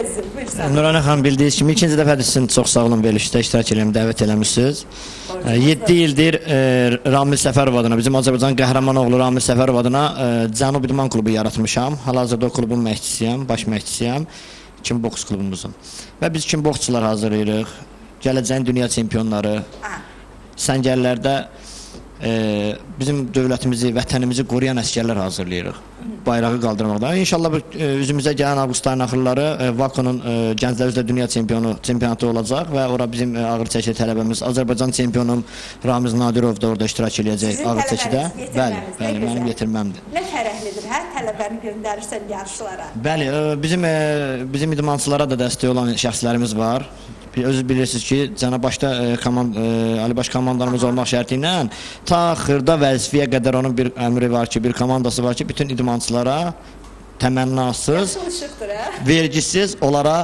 əzizim, buyursan. Nurana xanım bildiyiniz kimi ikinci dəfədir sizin çox sağ olun verilişdə iştirak edirəm, dəvət eləmisiniz. 7 ildir e, Ramil Səfərov adına, bizim Azərbaycan qəhrəmanoğlu Ramil Səfərov adına e, Cənub İdman klubu yaratmışam. Hal-hazırda klubun məşqçisiyəm, baş məşqçisiyəm. Kim boks klubumuzun. Və biz kim boksçular hazırlayırıq. Gələcəyin dünya çempionları, səngərlərdə e, bizim dövlətimizi, vətənimizi qoruyan əsgərlər hazırlayırıq. Bayrağı qaldırmaqda. İnşallah bu e, üzümüzə gələn avqust ayının axırları e, Vakonun e, gənclər üzrə dünya çempionu çempionatı olacaq və ora bizim e, ağır çəkili tələbəmiz Azərbaycan çempionu Ramiz Nadirov da orada iştirak eləyəcək Sizin ağır çəkidə. Bəli, bəli, mənim gözəl. yetirməmdir. Nə fərəhlidir, hə? Tələbəni göndərirsən yarışlara. Bəli, e, bizim e, bizim idmançılara da dəstək olan şəxslərimiz var. Özünüz bilirsiniz ki, cənab başda e, komand e, Ali Baş komandanımız olmaq şərti ilə ta xırda vəzifəyə qədər onun bir əmri var ki, bir komandası var ki, bütün idmançılara təmənnasız, hə? vergisiz onlara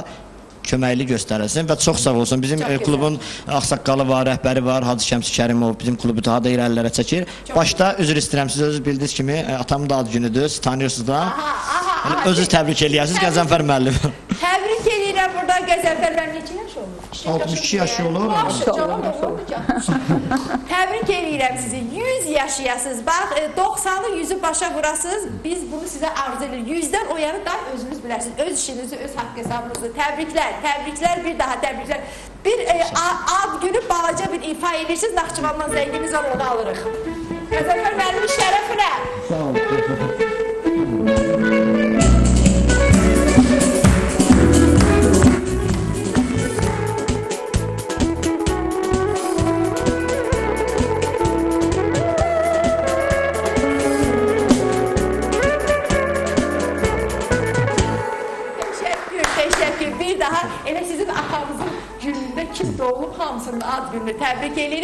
köməkli göstərilsin və çox sağ olsun. Bizim Çox e, klubun ağsaqqalı var, rəhbəri var, Hacı Şəmsi Kərimov bizim klubu daha da irəlilərə çəkir. Başda üzr istəyirəm, siz özünüz bildiyiniz kimi atamın da ad günüdür, siz tanıyırsınız da. Aha, aha, aha. özünüz təbrik eləyəsiniz Qəzənfər müəllim. Burada Qəzənfər müəllim neçə yaş olmuş? 62 yaşı olur. Olur mu canım? Təbrik edirəm sizi. 100 yaşayasınız. Bax, e, 90-ı 100-ü başa vurasınız. Biz bunu sizə arzu edirik. 100-dən o yana da özünüz bilərsiniz. Öz işinizi, öz haqq hesabınızı. Təbriklər, təbriklər, bir daha təbriklər. Bir e, ad günü balaca bir ifa edirsiniz. Naxçıvandan zəngimiz var, onu alırıq. Qəzənfər müəllimin şərəfinə. Sağ olun. Daha elə sizin atanızın günündə kim doğulub hamısının ad gününü təbrik edirik.